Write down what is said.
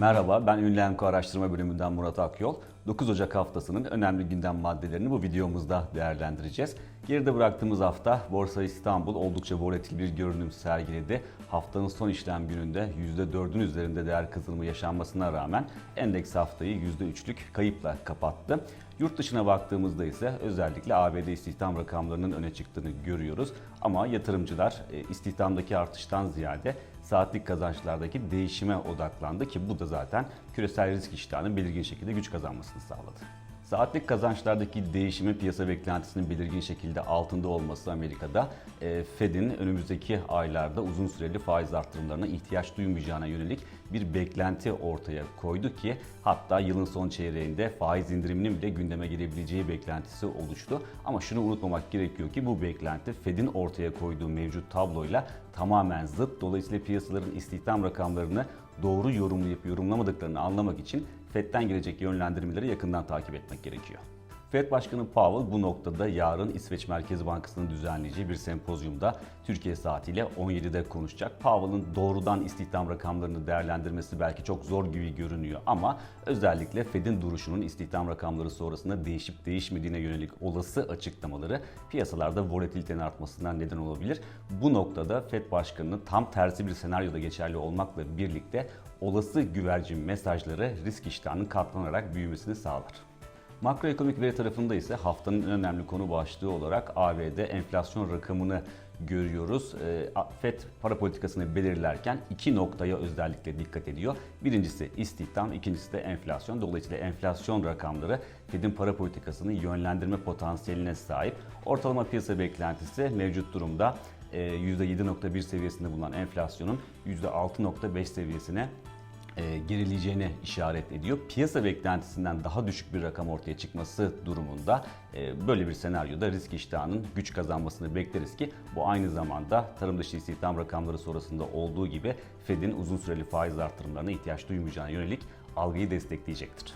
Merhaba, ben Ünlü Enko Araştırma Bölümünden Murat Akyol. 9 Ocak haftasının önemli gündem maddelerini bu videomuzda değerlendireceğiz. Geride bıraktığımız hafta Borsa İstanbul oldukça volatil bir görünüm sergiledi. Haftanın son işlem gününde %4'ün üzerinde değer kazanımı yaşanmasına rağmen endeks haftayı %3'lük kayıpla kapattı. Yurt dışına baktığımızda ise özellikle ABD istihdam rakamlarının öne çıktığını görüyoruz. Ama yatırımcılar e, istihdamdaki artıştan ziyade saatlik kazançlardaki değişime odaklandı ki bu da zaten küresel risk iştahının belirgin şekilde güç kazanmasını sağladı. Saatlik kazançlardaki değişimin piyasa beklentisinin belirgin şekilde altında olması Amerika'da e, Fed'in önümüzdeki aylarda uzun süreli faiz artırımlarına ihtiyaç duymayacağına yönelik bir beklenti ortaya koydu ki hatta yılın son çeyreğinde faiz indiriminin bile gündeme gelebileceği beklentisi oluştu. Ama şunu unutmamak gerekiyor ki bu beklenti Fed'in ortaya koyduğu mevcut tabloyla tamamen zıt. Dolayısıyla piyasaların istihdam rakamlarını doğru yorumlayıp yorumlamadıklarını anlamak için FED'den gelecek yönlendirmeleri yakından takip etmek gerekiyor. FED Başkanı Powell bu noktada yarın İsveç Merkez Bankası'nın düzenleyeceği bir sempozyumda Türkiye saatiyle 17'de konuşacak. Powell'ın doğrudan istihdam rakamlarını değerlendirmesi belki çok zor gibi görünüyor ama özellikle Fed'in duruşunun istihdam rakamları sonrasında değişip değişmediğine yönelik olası açıklamaları piyasalarda volatilitenin artmasından neden olabilir. Bu noktada Fed Başkanı'nın tam tersi bir senaryoda geçerli olmakla birlikte olası güvercin mesajları risk iştahının katlanarak büyümesini sağlar. Makroekonomik veri tarafında ise haftanın en önemli konu başlığı olarak ABD enflasyon rakamını görüyoruz. Ee, FED para politikasını belirlerken iki noktaya özellikle dikkat ediyor. Birincisi istihdam, ikincisi de enflasyon. Dolayısıyla enflasyon rakamları Fed'in para politikasını yönlendirme potansiyeline sahip. Ortalama piyasa beklentisi mevcut durumda %7.1 seviyesinde bulunan enflasyonun %6.5 seviyesine e, gerileyeceğini işaret ediyor. Piyasa beklentisinden daha düşük bir rakam ortaya çıkması durumunda e, böyle bir senaryoda risk iştahının güç kazanmasını bekleriz ki bu aynı zamanda tarım dışı istihdam rakamları sonrasında olduğu gibi Fed'in uzun süreli faiz artırımlarına ihtiyaç duymayacağına yönelik algıyı destekleyecektir.